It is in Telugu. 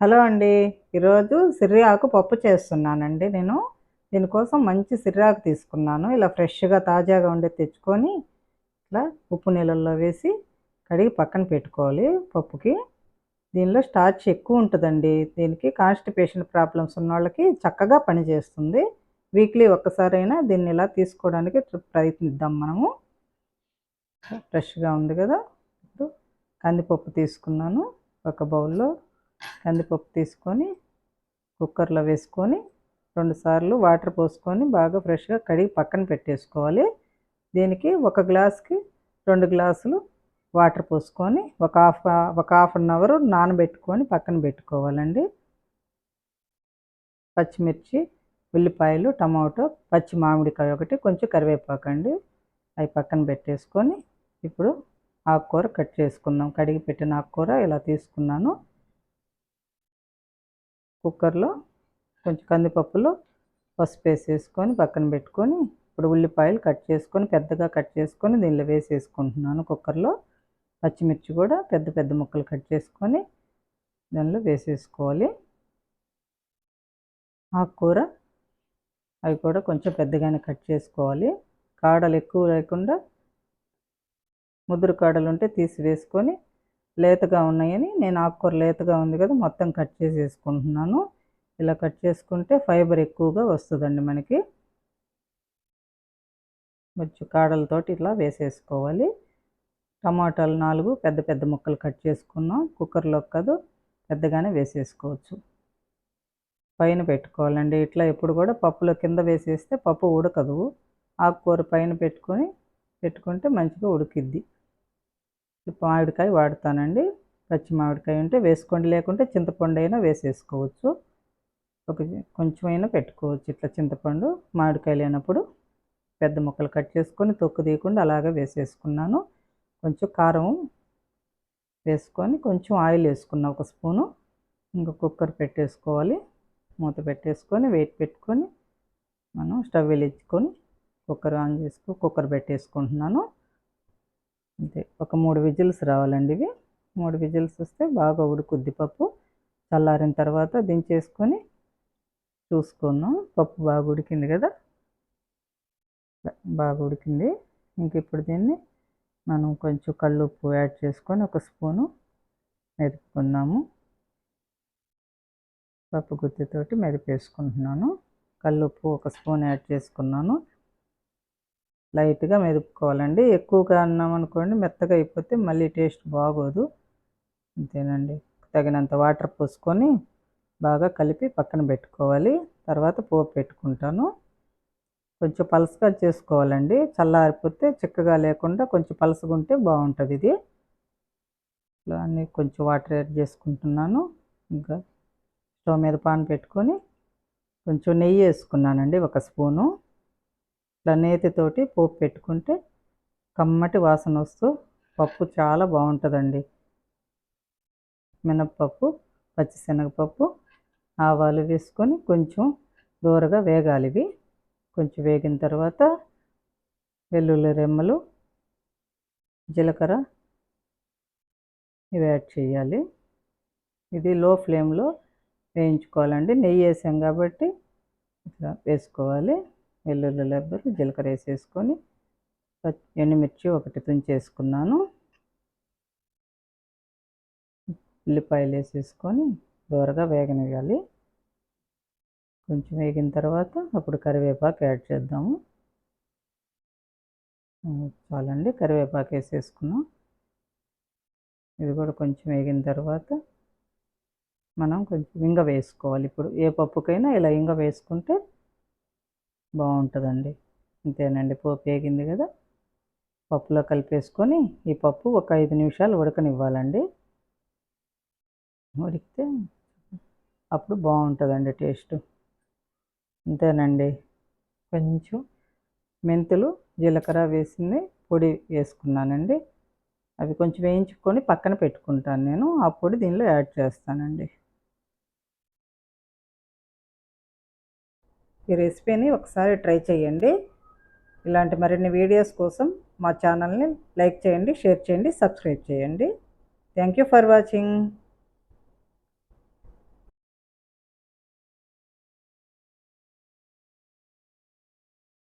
హలో అండి. ఈరోజు సిర్రాకు పప్పు చేస్తున్నానండి నేను. దీనికోసం మంచి సిర్రాకు తీసుకున్నాను. ఇలా ఫ్రెష్గా తాజాగా ఉండే తెచ్చుకొని ఇట్లా ఉప్పు నీళ్ళల్లో వేసి కడిగి పక్కన పెట్టుకోవాలి పప్పుకి. దీనిలో స్టార్చ్ ఎక్కువ ఉంటుందండి. దీనికి కాన్స్టిపేషన్ ప్రాబ్లమ్స్ ఉన్న వాళ్ళకి చక్కగా పనిచేస్తుంది వీక్లీ ఒక్కసారైనా దీన్ని ఇలా తీసుకోవడానికి ప్రయత్నిద్దాం మనము. ఫ్రెష్గా ఉంది కదా. ఇప్పుడు కందిపప్పు తీసుకున్నాను. ఒక బౌల్లో కందిపప్పు తీసుకొని కుక్కర్లో వేసుకొని రెండుసార్లు వాటర్ పోసుకొని బాగా ఫ్రెష్గా కడిగి పక్కన పెట్టేసుకోవాలి. దీనికి ఒక గ్లాస్కి రెండు గ్లాసులు వాటర్ పోసుకొని ఒక హాఫ్ ఒక హాఫ్ అన్ అవర్ నానబెట్టుకొని పక్కన పెట్టుకోవాలండి. పచ్చిమిర్చి ఉల్లిపాయలు టమాటో పచ్చి మామిడికాయ ఒకటి కొంచెం కరివేపాకండి అవి పక్కన పెట్టేసుకొని ఇప్పుడు ఆకుకూర కట్ చేసుకుందాం. కడిగి పెట్టిన ఆకుకూర ఇలా తీసుకున్నాను. కుక్కర్లో కొంచెం కందిపప్పులో పసుపు వేసేసుకొని పక్కన పెట్టుకొని ఇప్పుడు ఉల్లిపాయలు కట్ చేసుకొని పెద్దగా కట్ చేసుకొని దీనిలో వేసేసుకుంటున్నాను కుక్కర్లో. పచ్చిమిర్చి కూడా పెద్ద పెద్ద ముక్కలు కట్ చేసుకొని దానిలో వేసేసుకోవాలి. ఆకుకూర అవి కూడా కొంచెం పెద్దగానే కట్ చేసుకోవాలి. కాడలు ఎక్కువ లేకుండా ముదురు కాడలు ఉంటే తీసి వేసుకొని లేతగా ఉన్నాయని నేను ఆకుకూర లేతగా ఉంది కదా మొత్తం కట్ చేసేసుకుంటున్నాను. ఇలా కట్ చేసుకుంటే ఫైబర్ ఎక్కువగా వస్తుందండి మనకి. కొంచెం కాడలతోటి ఇట్లా వేసేసుకోవాలి. టమాటాలు నాలుగు పెద్ద పెద్ద ముక్కలు కట్ చేసుకున్నాం. కుక్కర్లో కాదు పెద్దగానే వేసేసుకోవచ్చు. పైన పెట్టుకోవాలండి. ఇట్లా ఎప్పుడు కూడా పప్పులో కింద వేసేస్తే పప్పు ఉడకదు. ఆకుకూర పైన పెట్టుకొని పెట్టుకుంటే మంచిగా ఉడికిద్ది. మామిడికాయ వాడతానండి. పచ్చి మామిడికాయ ఉంటే వేసుకోండి. లేకుంటే చింతపండు అయినా వేసేసుకోవచ్చు. ఒక కొంచెమైనా పెట్టుకోవచ్చు ఇట్లా చింతపండు మామిడికాయ లేనప్పుడు పెద్ద ముక్కలు కట్ చేసుకొని తొక్కు తీయకుండా అలాగే వేసేసుకున్నాను. కొంచెం కారం వేసుకొని కొంచెం ఆయిల్ వేసుకున్నా ఒక స్పూను. ఇంకా కుక్కర్ పెట్టేసుకోవాలి. మూత పెట్టేసుకొని వెయిట్ పెట్టుకొని మనం స్టవ్ వెలిగించుకొని కుక్కర్ ఆన్ చేసుకొని కుక్కర్ పెట్టేసుకుంటున్నాను. అంతే. ఒక మూడు విజిల్స్ రావాలండి ఇవి. మూడు విజిల్స్ వస్తే బాగా ఉడుకుద్ది పప్పు. చల్లారిన తర్వాత దించేసుకొని చూసుకుందాం పప్పు బాగా ఉడికింది కదా? బాగా ఉడికింది. ఇంక ఇప్పుడు దీన్ని మనం కొంచెం కళ్ళుప్పు యాడ్ చేసుకొని ఒక స్పూను మెదుపుకుందాము. పప్పు గుత్తితోటి మెదిపేసుకుంటున్నాను. కళ్ళుప్పు ఒక స్పూన్ యాడ్ చేసుకున్నాను. లైట్గా మెదుపుకోవాలండి. ఎక్కువగా అన్నాం అనుకోండి మెత్తగా అయిపోతే మళ్ళీ టేస్ట్ బాగోదు. అంతేనండి. తగినంత వాటర్ పోసుకొని బాగా కలిపి పక్కన పెట్టుకోవాలి. తర్వాత పోపు పెట్టుకుంటాను. కొంచెం పలసగా చేసుకోవాలండి. చల్లారిపోతే చిక్కగా లేకుండా కొంచెం పలసగా ఉంటే బాగుంటుంది ఇది. ఇట్లా అన్ని కొంచెం వాటర్ యాడ్ చేసుకుంటున్నాను. ఇంకా స్టవ్ మీద పాన్ పెట్టుకొని కొంచెం నెయ్యి వేసుకున్నానండి ఒక స్పూను. ఇట్లా నేతితోటి పోపు పెట్టుకుంటే కమ్మటి వాసన వస్తూ పప్పు చాలా బాగుంటుందండి. మినప్పప్పు పచ్చిశనగపప్పు ఆవాలు వేసుకొని కొంచెం దూరగా వేగాలి ఇవి. కొంచెం వేగిన తర్వాత వెల్లుల్లి రెమ్మలు జీలకర్ర ఇవి యాడ్ చేయాలి. ఇది లో ఫ్లేమ్లో వేయించుకోవాలండి. నెయ్యి వేసాం కాబట్టి ఇట్లా వేసుకోవాలి. వెల్లుల్లి లబ్బరు జీలకర్ర వేసేసుకొని ఎండుమిర్చి ఒకటి తుంచేసుకున్నాను. ఉల్లిపాయలు వేసేసుకొని దూరగా వేగనివ్వాలి. కొంచెం వేగిన తర్వాత అప్పుడు కరివేపాకు యాడ్ చేద్దాము. చాలండి కరివేపాకు వేసేసుకున్నాం. ఇది కూడా కొంచెం వేగిన తర్వాత మనం కొంచెం ఇంగ వేసుకోవాలి. ఇప్పుడు ఏ పప్పుకైనా ఇలా ఇంగ వేసుకుంటే బాగుంటుందండి. అంతేనండి పోపు వేగింది కదా? పప్పులో కలిపేసుకొని ఈ పప్పు ఒక ఐదు నిమిషాలు ఉడకనివ్వాలండి. ఉడికితే అప్పుడు బాగుంటుందండి టేస్ట్. అంతేనండి కొంచెం మెంతులు జీలకర్ర వేసింది పొడి వేసుకున్నానండి. అవి కొంచెం వేయించుకొని పక్కన పెట్టుకుంటాను నేను. ఆ పొడి దీనిలో యాడ్ చేస్తానండి. ఈ రెసిపీని ఒకసారి ట్రై చేయండి. ఇలాంటి మరిన్ని వీడియోస్ కోసం మా ఛానల్ని లైక్ చేయండి షేర్ చేయండి సబ్స్క్రైబ్ చేయండి. Thank you for watching.